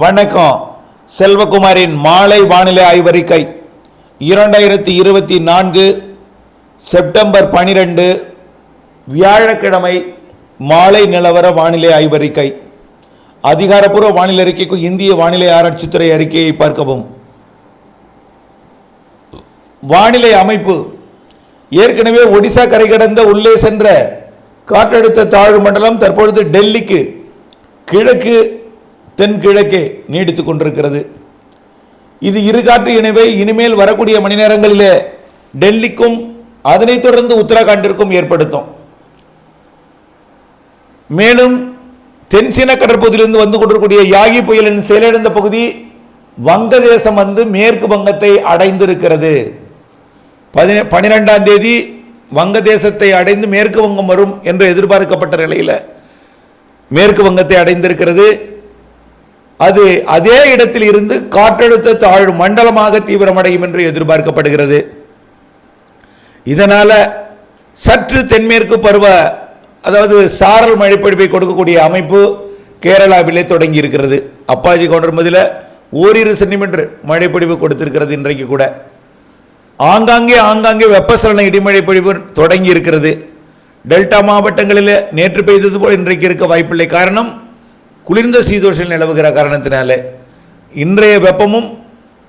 வணக்கம். செல்வகுமாரின் மாலை வானிலை ஆய்வறிக்கை. இரண்டாயிரத்தி இருபத்தி நான்கு செப்டம்பர் பனிரெண்டு வியாழக்கிழமை மாலை நிலவர வானிலை ஆய்வறிக்கை. அதிகாரப்பூர்வ வானிலை அறிக்கைக்கு இந்திய வானிலை ஆராய்ச்சித்துறை அறிக்கையை பார்க்கவும். வானிலை அமைப்பு. ஏற்கனவே ஒடிசா கரை கடந்த உள்ளே சென்ற காற்றழுத்த தாழ்வு மண்டலம் தற்பொழுது டெல்லிக்கு கிழக்கு தென்கிழக்கே நீடித்து கொண்டிருக்கிறது. இது இரு காற்று இணைவை இனிமேல் வரக்கூடிய மணி நேரங்களிலே டெல்லிக்கும் அதனைத் தொடர்ந்து உத்தரகாண்டிற்கும் ஏற்படுத்தும். மேலும் தென்சீன கடற்பகுதியிலிருந்து வந்து கொண்டிருக்கூடிய யாகி புயலின் செயலிழந்த பகுதி வங்கதேசம் வந்து மேற்கு வங்கத்தை அடைந்திருக்கிறது. பதினெ பன்னிரெண்டாம் தேதி வங்கதேசத்தை அடைந்து மேற்கு வங்கம் வரும் என்று எதிர்பார்க்கப்பட்ட நிலையில் மேற்கு வங்கத்தை அடைந்திருக்கிறது. அது அதே இடத்தில் இருந்து காற்றழுத்த தாழ்வு மண்டலமாக தீவிரமடையும் என்று எதிர்பார்க்கப்படுகிறது. இதனால் சற்று தென்மேற்கு பருவ அதாவது சாரல் மழைப்பொழிவை கொடுக்கக்கூடிய அமைப்பு கேரளாவிலே தொடங்கி இருக்கிறது அப்பாஜி கொண்டிருப்பதில் ஓரிரு சென்டிமீட்டர் மழைப்பொழிவு கொடுத்திருக்கிறது இன்றைக்கு கூட. ஆங்காங்கே ஆங்காங்கே வெப்பசலன இடிமழை பொழிவு தொடங்கி இருக்கிறது டெல்டா மாவட்டங்களில் நேற்று பெய்தது போல் இன்றைக்கு இருக்க வாய்ப்பில்லை. காரணம் குளிர்ந்த சீதோஷம் நிலவுகிற காரணத்தினாலே இன்றைய வெப்பமும்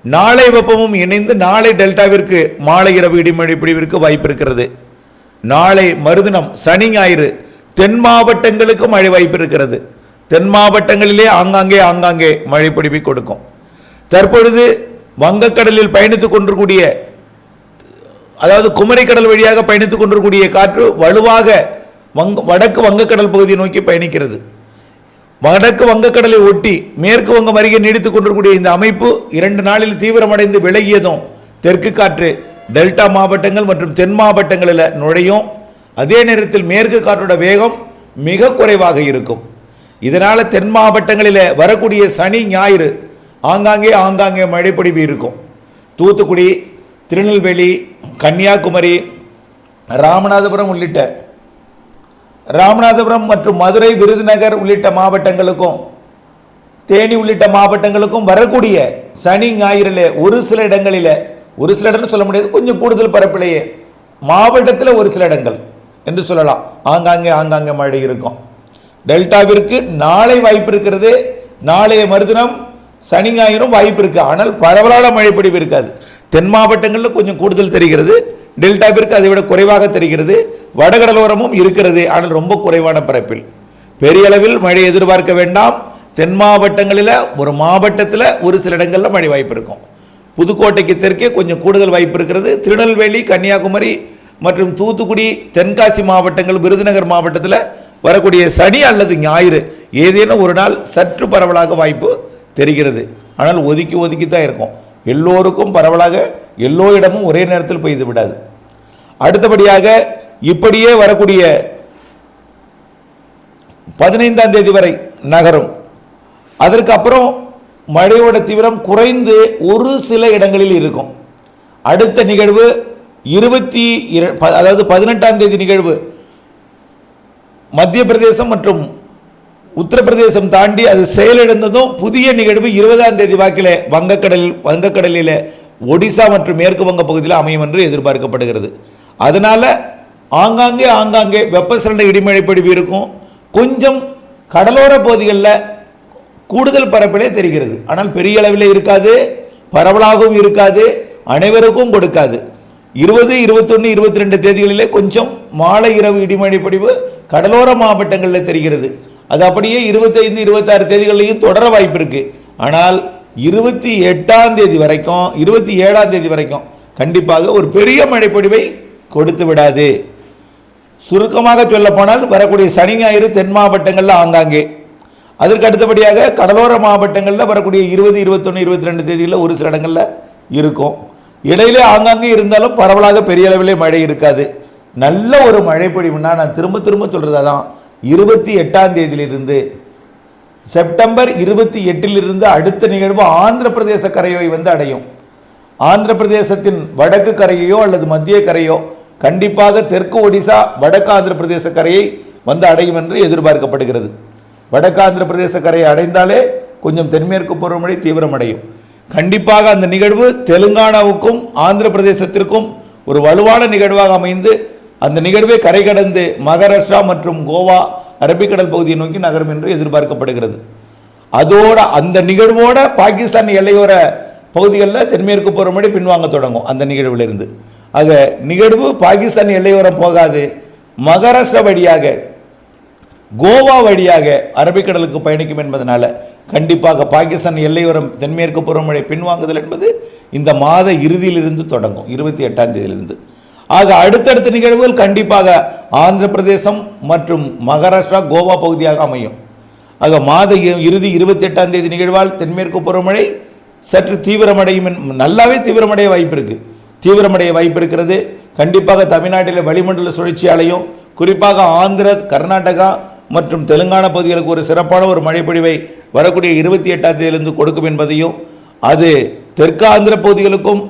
நாளை வெப்பமும் இணைந்து நாளை டெல்டாவிற்கு மாலை இரவு இடிமழை பிடிவிற்கு வாய்ப்பு இருக்கிறது. நாளை மறுதினம் சனி ஞாயிறு தென் மாவட்டங்களுக்கு மழை வாய்ப்பு இருக்கிறது. தென் மாவட்டங்களிலே ஆங்காங்கே ஆங்காங்கே மழை பொழிவை கொடுக்கும். தற்பொழுது வங்கக்கடலில் பயணித்துக் கொண்டிருக்கூடிய அதாவது குமரிக்கடல் வழியாக பயணித்துக் கொண்டிருக்கூடிய காற்று வலுவாக வங்க வடக்கு வங்கக்கடல் பகுதியை நோக்கி பயணிக்கிறது. வடக்கு வங்கக்கடலை ஒட்டி மேற்கு வங்கம் அருகே நீடித்துக் கொண்டிருக்கூடிய இந்த அமைப்பு இரண்டு நாளில் தீவிரமடைந்து விலகியதும் தெற்கு காற்று டெல்டா மாவட்டங்கள் மற்றும் தென் மாவட்டங்களில் நுழையும். அதே நேரத்தில் மேற்கு காற்றோட வேகம் மிக குறைவாக இருக்கும். இதனால் தென் மாவட்டங்களில் வரக்கூடிய சனி ஞாயிறு ஆங்காங்கே ஆங்காங்கே மழைப்பொடிவு இருக்கும். தூத்துக்குடி திருநெல்வேலி கன்னியாகுமரி ராமநாதபுரம் உள்ளிட்ட ராமநாதபுரம் மற்றும் மதுரை விருதுநகர் உள்ளிட்ட மாவட்டங்களுக்கும் தேனி உள்ளிட்ட மாவட்டங்களுக்கும் வரக்கூடிய சனி ஞாயிறில் ஒரு சில இடங்களில் ஒரு சில இடம்னு சொல்ல முடியாது கொஞ்சம் கூடுதல் பரப்பிலேயே மாவட்டத்தில் ஒரு சில இடங்கள் என்று சொல்லலாம். ஆங்காங்கே ஆங்காங்கே மழை இருக்கும். டெல்டாவிற்கு நாளை வாய்ப்பு இருக்கிறது. நாளைய மறுதினம் சனி ஞாயிறும் வாய்ப்பு இருக்குது ஆனால் பரவலான மழைப்பொழிவு இருக்காது. தென் மாவட்டங்களில் கொஞ்சம் கூடுதல் தெரிகிறது. டெல்டாவிற்கு அதை விட குறைவாக தெரிகிறது. வடகடலோரமும் இருக்கிறது. ஆனால் ரொம்ப குறைவான பரப்பில். பெரிய அளவில் மழை எதிர்பார்க்க வேண்டாம். தென் மாவட்டங்களில் ஒரு மாவட்டத்தில் ஒரு சில இடங்களில் மழை வாய்ப்பு இருக்கும். புதுக்கோட்டைக்கு தெற்கே கொஞ்சம் கூடுதல் வாய்ப்பு இருக்கிறது. திருநெல்வேலி கன்னியாகுமரி மற்றும் தூத்துக்குடி தென்காசி மாவட்டங்கள் விருதுநகர் மாவட்டத்தில் வரக்கூடிய சனி அல்லது ஞாயிறு ஏதேனும் ஒரு நாள் சற்று பரவலாக வாய்ப்பு தெரிகிறது. ஆனால் ஒதுக்கி ஒதுக்கி தான் இருக்கும். எல்லோருக்கும் பரவலாக எல்லோ இடமும் ஒரே நேரத்தில் பெய்து விடாது. அடுத்தபடியாக இப்படியே வரக்கூடிய பதினைந்தாம் தேதி வரை நகரும். அதற்கு அப்புறம் மழையோட தீவிரம் குறைந்து ஒரு சில இடங்களில் இருக்கும். அடுத்த நிகழ்வு இருபத்தி இர- அதாவது பதினெட்டாம் தேதி நிகழ்வு. மத்திய பிரதேசம் மற்றும் உத்தரப்பிரதேசம் தாண்டி அது செயலிழந்ததும் புதிய நிகழ்வு இருபதாம் தேதி வாக்கில் வங்கக்கடலில் வங்கக்கடலில் ஒடிசா மற்றும் மேற்கு வங்க பகுதியில் அமையும் என்று எதிர்பார்க்கப்படுகிறது. அதனால ஆங்காங்கே ஆங்காங்கே வெப்பசலன இடிமழை பொழிவு இருக்கும். கொஞ்சம் கடலோர பகுதிகளில் கூடுதல் பரப்பிலே தெரிகிறது. ஆனால் பெரிய அளவில் இருக்காது பரவலாகவும் இருக்காது அனைவருக்கும் கொடுக்காது. இருபது இருபத்தொன்று இருபத்தி ரெண்டு தேதிகளிலே கொஞ்சம் மாலை இரவு இடிமழை பொழிவு கடலோர மாவட்டங்களில் தெரிகிறது. அது அப்படியே இருபத்தைந்து இருபத்தாறு தேதிகளையும் தொடர வாய்ப்பு இருக்குது ஆனால் இருபத்தி எட்டாம் தேதி வரைக்கும் இருபத்தி ஏழாம் தேதி வரைக்கும் கண்டிப்பாக ஒரு பெரிய மழைப்பொழிவை கொடுத்து விடாது. சுருக்கமாக சொல்லப்போனால் வரக்கூடிய சனி ஞாயிறு தென் மாவட்டங்களில் ஆங்காங்கே. அதற்கு அடுத்தபடியாக கடலோர மாவட்டங்களில் வரக்கூடிய இருபது இருபத்தொன்று இருபத்தி ரெண்டு தேதிகளில் ஒரு சில இடங்களில் இருக்கும். இடையிலே ஆங்காங்கே இருந்தாலும் பரவலாக பெரிய அளவிலே மழை இருக்காது. நல்ல ஒரு மழை பொழிவுனா நான் திரும்ப திரும்ப சொல்கிறது தான் இருபத்தி எட்டாம் தேதியிலிருந்து செப்டம்பர் இருபத்தி எட்டிலிருந்து அடுத்த நிகழ்வு ஆந்திர பிரதேச கரையை வந்து அடையும். ஆந்திர பிரதேசத்தின் வடக்கு கரையோ அல்லது மத்திய கரையோ கண்டிப்பாக தெற்கு ஒடிசா வடக்கு ஆந்திர பிரதேச கரையை வந்து அடையும் என்று எதிர்பார்க்கப்படுகிறது. வடக்கு ஆந்திர பிரதேச கரையை அடைந்தாலே கொஞ்சம் தென்மேற்கு பருவமழை தீவிரமடையும். கண்டிப்பாக அந்த நிகழ்வு தெலுங்கானாவுக்கும் ஆந்திர பிரதேசத்திற்கும் ஒரு வலுவான நிகழ்வாக அமைந்து அந்த நிகழ்வை கரை கடந்து மகாராஷ்டிரா மற்றும் கோவா அரபிக்கடல் பகுதியை நோக்கி நகரும் என்று எதிர்பார்க்கப்படுகிறது. அதோட அந்த நிகழ்வோட பாகிஸ்தான் எல்லையோர பகுதிகளில் தென்மேற்கு பருவமழை பின்வாங்க தொடங்கும் அந்த நிகழ்விலிருந்து. ஆக நிகழ்வு பாகிஸ்தான் எல்லையோரம் போகாது. மகாராஷ்டிரா வழியாக கோவா வழியாக அரபிக்கடலுக்கு பயணிக்கும் என்பதனால் கண்டிப்பாக பாகிஸ்தான் எல்லையோரம் தென்மேற்கு பருவமழை பின்வாங்குதல் என்பது இந்த மாத இறுதியிலிருந்து தொடங்கும் இருபத்தி எட்டாம் தேதியிலிருந்து. ஆக அடுத்தடுத்த நிகழ்வுகள் கண்டிப்பாக ஆந்திர பிரதேசம் மற்றும் மகாராஷ்டிரா கோவா பகுதியாக அமையும். ஆக மாத இ- இறுதி இருபத்தி எட்டாம் தேதி நிகழ்வால் தென்மேற்கு பருவமழை சற்று தீவிரமடையும் நல்லாவே தீவிரமடைய வாய்ப்பு இருக்குது தீவிரமடைய வாய்ப்பு இருக்கிறது. கண்டிப்பாக தமிழ்நாட்டில் வளிமண்டல சுழற்சியாலையும் குறிப்பாக ஆந்திர கர்நாடகா மற்றும் தெலுங்கானா பகுதிகளுக்கு ஒரு சிறப்பான ஒரு மழைப்பொழிவை வரக்கூடிய இருபத்தி எட்டாம் தேதியிலிருந்து கொடுக்கும் என்பதையும் அது தெற்கு ஆந்திர பகுதிகளுக்கும்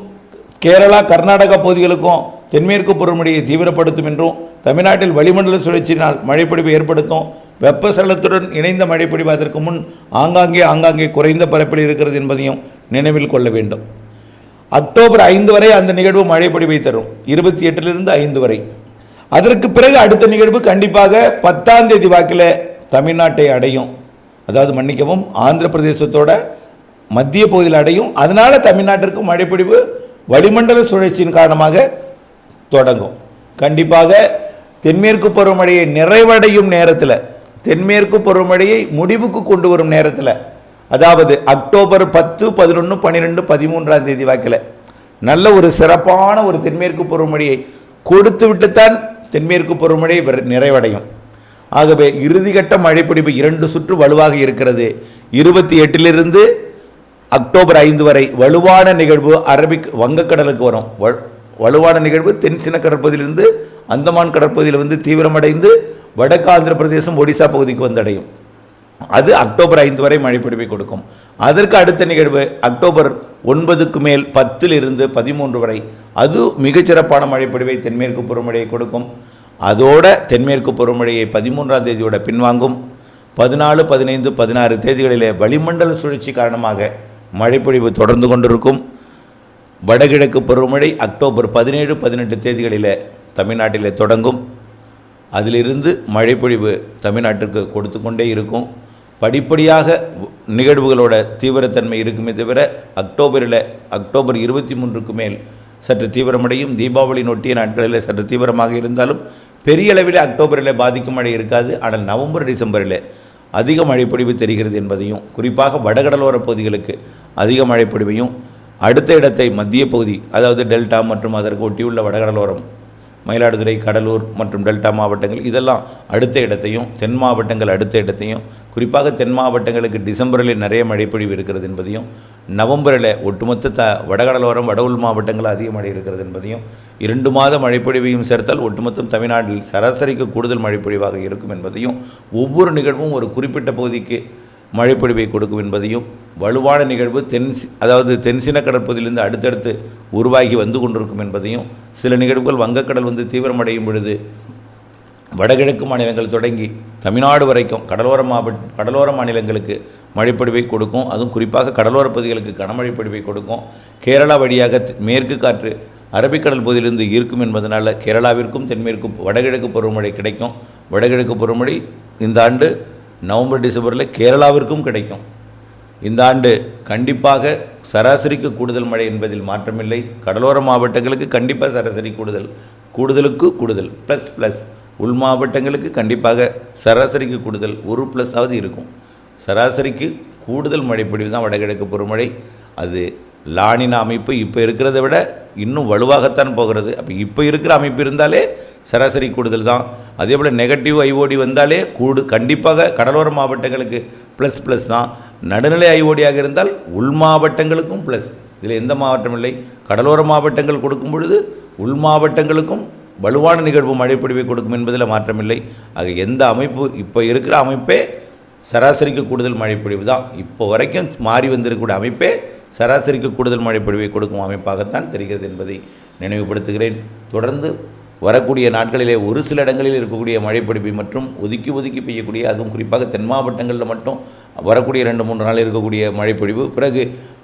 கேரளா கர்நாடகா பகுதிகளுக்கும் தென்மேற்கு பருவமழையை தீவிரப்படுத்தும் என்றும் தமிழ்நாட்டில் வளிமண்டல சுழற்சியினால் மழைப்பொழிவை ஏற்படுத்தும் வெப்பசலத்துடன் இணைந்த மழைப்பொழிவு அதற்கு முன் ஆங்காங்கே ஆங்காங்கே குறைந்த பரப்பில் இருக்கிறது என்பதையும் நினைவில் கொள்ள வேண்டும். அக்டோபர் ஐந்து வரை அந்த நிகழ்வு மழைப்படிவை தரும். இருபத்தி எட்டிலிருந்து ஐந்து வரை. அதற்கு பிறகு அடுத்த நிகழ்வு கண்டிப்பாக பத்தாம் தேதி வாக்கில் தமிழ்நாட்டை அடையும். அதாவது மன்னிக்கவும் ஆந்திர பிரதேசத்தோட மத்திய பகுதியில் அடையும். அதனால் தமிழ்நாட்டிற்கு மழைப்பிடிவு வளிமண்டல சுழற்சியின் காரணமாக தொடங்கும். கண்டிப்பாக தென்மேற்கு பருவமழையை நிறைவடையும் நேரத்தில் தென்மேற்கு பருவமழையை முடிவுக்கு கொண்டு வரும் நேரத்தில் அதாவது அக்டோபர் பத்து பதினொன்று பன்னிரெண்டு பதிமூன்றாம் தேதி வாக்கில் நல்ல ஒரு சிறப்பான ஒரு தென்மேற்கு பருவமழையை கொடுத்து விட்டுத்தான் தென்மேற்கு பருவமழை நிறைவடையும். ஆகவே இறுதிக்கட்ட மழைப்பிடிப்பு இரண்டு சுற்று வலுவாக இருக்கிறது. இருபத்தி எட்டிலிருந்து அக்டோபர் ஐந்து வரை வலுவான நிகழ்வு அரபிக் வங்கக்கடலுக்கு வரும். வ- வலுவான நிகழ்வு தென் சின்ன கடற்பகுதியிலிருந்து அந்தமான் கடற்பகுதியில் வந்து தீவிரமடைந்து வடக்கு ஆந்திர பிரதேசம் ஒடிசா பகுதிக்கு வந்தடையும். அது அக்டோபர் ஐந்து வரை மழைப்பிடிப்பை கொடுக்கும். அதற்கு அடுத்த நிகழ்வு அக்டோபர் ஒன்பதுக்கு மேல் பத்தில் இருந்து பதிமூன்று வரை. அது மிகச்சிறப்பான மழைப்பிடிவை தென்மேற்கு பருவமழையை கொடுக்கும். அதோட தென்மேற்கு பருவமழையை பதிமூன்றாம் தேதியோட பின்வாங்கும். பதினாலு பதினைந்து பதினாறு தேதிகளிலே வளிமண்டல சுழற்சி காரணமாக மழைப்பொழிவு தொடர்ந்து கொண்டிருக்கும். வடகிழக்கு பருவமழை அக்டோபர் பதினேழு பதினெட்டு தேதிகளில் தமிழ்நாட்டிலே தொடங்கும். அதிலிருந்து மழைப்பொழிவு தமிழ்நாட்டிற்கு கொடுத்து கொண்டே இருக்கும். படிப்படியாக நிகழ்வுகளோட தீவிரத்தன்மை இருக்குமே தவிர அக்டோபரில் அக்டோபர் இருபத்தி மூன்றுக்கு மேல் சற்று தீவிரமடையும். தீபாவளி நொட்டிய நாட்களில் சற்று தீவிரமாக இருந்தாலும் பெரிய அளவில் அக்டோபரில் பாதிக்கும் மழை இருக்காது. ஆனால் நவம்பர் டிசம்பரில் அதிக மழைப்பொழிவு தெரிகிறது என்பதையும் குறிப்பாக வடகடலோர பகுதிகளுக்கு அதிக மழைப்பொழிவையும் அடுத்த இடத்தை மத்திய பகுதி அதாவது டெல்டா மற்றும் அதற்கு ஒட்டியுள்ள வடகடலோரம் மயிலாடுதுறை கடலூர் மற்றும் டெல்டா மாவட்டங்கள் இதெல்லாம் அடுத்த இடத்தையும் தென் மாவட்டங்கள் அடுத்த இடத்தையும் குறிப்பாக தென் மாவட்டங்களுக்கு டிசம்பரில் நிறைய மழைப்பொழிவு இருக்கிறது என்பதையும் நவம்பரில் ஒட்டுமொத்த த வடகடலோரம் வட உள் மாவட்டங்கள் அதிக மழை இருக்கிறது என்பதையும் இரண்டு மாத மழைப்பொழிவையும் சேர்த்தால் ஒட்டுமொத்தம் தமிழ்நாட்டில் சராசரிக்கு கூடுதல் மழைப்பொழிவாக இருக்கும் என்பதையும் ஒவ்வொரு நிகழ்வும் ஒரு குறிப்பிட்ட பகுதிக்கு மழைப்பொழிவை கொடுக்கும் என்பதையும் வலுவான நிகழ்வு தென் சி- அதாவது தென்சின கடற்பகுதியிலிருந்து அடுத்தடுத்து உருவாகி வந்து கொண்டிருக்கும் என்பதையும் சில நிகழ்வுகள் வங்கக்கடல் வந்து தீவிரமடையும் பொழுது வடகிழக்கு மாநிலங்கள் தொடங்கி தமிழ்நாடு வரைக்கும் கடலோர மாவட்ட கடலோர மாநிலங்களுக்கு மழைப்பொழிவை கொடுக்கும். அதுவும் குறிப்பாக கடலோர பகுதிகளுக்கு கனமழை பொழிவை கொடுக்கும். கேரளா வழியாக மேற்கு காற்று அரபிக்கடல் பகுதியிலிருந்து இருக்கும் என்பதனால் கேரளாவிற்கும் தென்மேற்கு வடகிழக்கு பருவமழை கிடைக்கும். வடகிழக்கு பருவமழை இந்த ஆண்டு நவம்பர் டிசம்பரில் கேரளாவிற்கும் கிடைக்கும். இந்த ஆண்டு கண்டிப்பாக சராசரிக்கு கூடுதல் மழை என்பதில் மாற்றமில்லை. கடலோர மாவட்டங்களுக்கு கண்டிப்பாக சராசரி கூடுதல் கூடுதலுக்கு கூடுதல் ப்ளஸ் ப்ளஸ் உள் மாவட்டங்களுக்கு கண்டிப்பாக சராசரிக்கு கூடுதல் ஒரு ப்ளஸ் இருக்கும். சராசரிக்கு கூடுதல் மழைப்பொழிவு தான் வடகிழக்கு பொறுமழை அது லானின அமைப்பு இப்போ இருக்கிறத விட இன்னும் வலுவாகத்தான் போகிறது. அப்போ இப்போ இருக்கிற அமைப்பு இருந்தாலே சராசரி கூடுதல் தான். அதே போல் நெகட்டிவ் ஐஓடி வந்தாலே கூடு கண்டிப்பாக கடலோர மாவட்டங்களுக்கு ப்ளஸ் ப்ளஸ் தான். நடுநிலை ஐஓடியாக இருந்தால் உள் மாவட்டங்களுக்கும் ப்ளஸ் இதில் எந்த மாவட்டம் இல்லை. கடலோர மாவட்டங்கள் கொடுக்கும் பொழுது உள் மாவட்டங்களுக்கும் வலுவான நிகழ்வு மழைப்பொழிவை கொடுக்கும் என்பதில் மாற்றமில்லை ஆக எந்த அமைப்பு இப்போ இருக்கிற அமைப்பே சராசரிக்கு கூடுதல் மழைப்பொழிவு தான். இப்போ வரைக்கும் மாறி வந்திருக்கக்கூடிய அமைப்பே சராசரிக்கு கூடுதல் மழைப்பொழிவை கொடுக்கும் அமைப்பாகத்தான் தெரிகிறது என்பதை நினைவுபடுத்துகிறேன். தொடர்ந்து வரக்கூடிய நாட்களிலே ஒரு சில இடங்களில் இருக்கக்கூடிய மழைப்பிடிப்பை மற்றும் ஒதுக்கி ஒதுக்கி பெய்யக்கூடிய அதுவும் குறிப்பாக தென் மாவட்டங்களில் மட்டும் வரக்கூடிய ரெண்டு மூன்று நாள் இருக்கக்கூடிய மழைப்பொழிவு பிறகு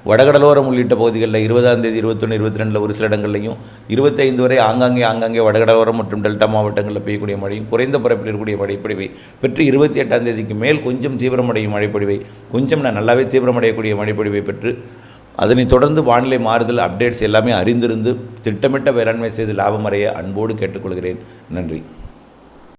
வடகடலோரம் உள்ளிட்ட பகுதிகளில் இருபதாம் தேதி இருபத்தொன்று இருபத்தி ரெண்டில் ஒரு சில இடங்கள்லையும் இருபத்தைந்து வரை ஆங்காங்கே ஆங்காங்கே வடகடலோரம் மற்றும் டெல்டா மாவட்டங்களில் பெய்யக்கூடிய மழையும் குறைந்த பரப்பில் இருக்கக்கூடிய மழைப்பொழிவை பெற்று இருபத்தி எட்டாம் தேதிக்கு மேல் கொஞ்சம் தீவிரமடையும் மழைப்பொழிவை கொஞ்சம் நான் நல்லாவே தீவிரமடையக்கூடிய மழைப்பொழிவை பெற்று அதனைத் தொடர்ந்து வானிலை மாறுதல் அப்டேட்ஸ் எல்லாமே அறிந்திருந்து திட்டமிட்ட வேளாண்மை செய்து லாபம் அன்போடு கேட்டுக்கொள்கிறேன். நன்றி.